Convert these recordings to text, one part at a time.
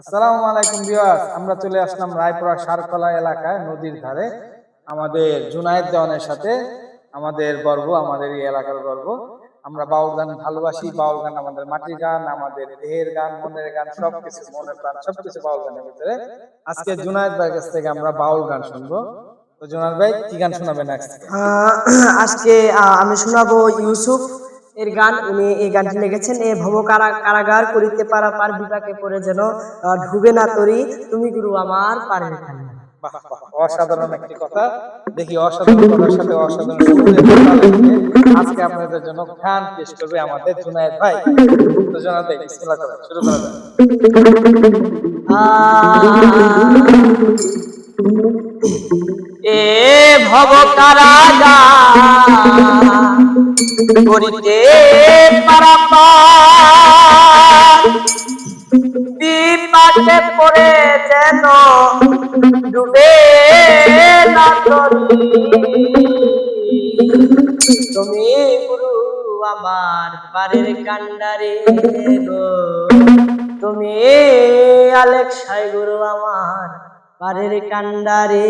আসসালামু আলাইকুম ভিউয়ার্স আমরা চলে আসলাম রায়পুরা সারকলা এলাকায় নদীর ধারে। আমাদের জুনায়েদ দেওয়ানের সাথে আমাদের গর্ব আমাদের এই এলাকার গর্ব। আমরা বাউল গান ভালোবাসি বাউল গান আমাদের মাটির গান আমাদের দেহের গান মনের গান সবকিছু মনের প্রাণ সবকিছু বাউল গানের ভিতরে। আজকে জুনায়েদ ভাইয়ের কাছ থেকে আমরা বাউল গান শুনব। তো জুনায়েদ ভাই কি গান শোনাবেন আজকে? আমি শোনাবো ইউসুফ। এর গান উনি এই গানটি লিখেছেন এ ভব কারাগার করিতে পারা পার বিপাকে পড়ে যেন ডুবে না তরি তুমি গুরু আমার বাহ, অসাধারণ একটি কথা। দেখি অসাধারণ কথার সাথে অসাধারণ আজকে আপনাদের জন্য গান পেশ করবে আমাদের জুনায়েদ ভাই। তো জুনায়েদ ভাই বিসমিল্লাহ করেন, শুরু করা যাক। এ ভব কারাগার করিতে পারা পার পড়ে যেন ডুবে তুমি গুরু আমার পারের কান্ডারে গো। তুমি আলেকসাই গুরু আমার পারের কান্ডারে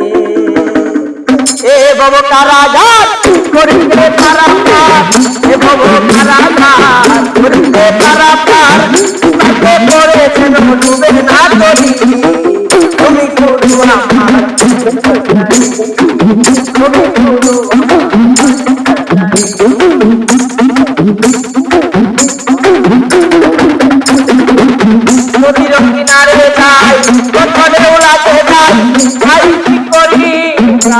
এ বব কারাগার করিতে পারাপার এ বব কারাগার করিতে পারাপার তাকে পড়ে ডুবে না করি তুমি গুরু আমার। নদীর কিনারে যাই কখনে উড়াতে যাই। করি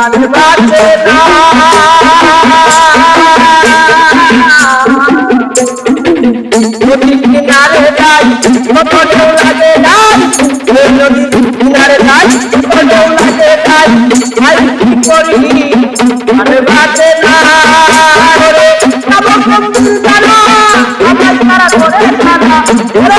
প্রাণ বাঁচে না নদীর কিনারে যাই কখনে উড়াতে যাই এই নদীর কিনারে যাই কখনে উড়াতে যাই ভাই কি করি প্রাণ বাঁচে না আমার তারা ধরে তারা ওরে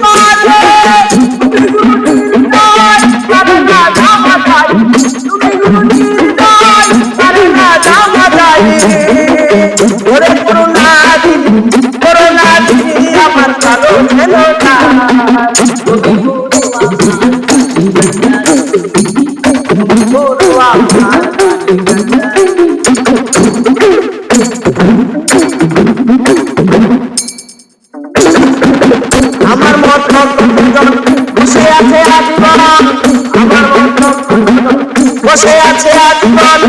আছে আজীবন। আমার বসে আছে আজীবন।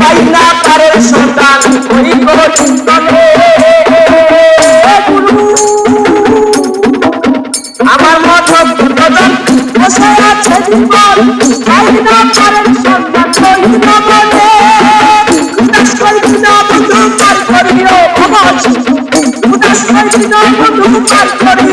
পাই না পারের সন্তান। ওই চিন্তনে আমার মত ভজন বসে আছে জীবন। পাই না পারের সন্তান। ওই নবনে উদাস করি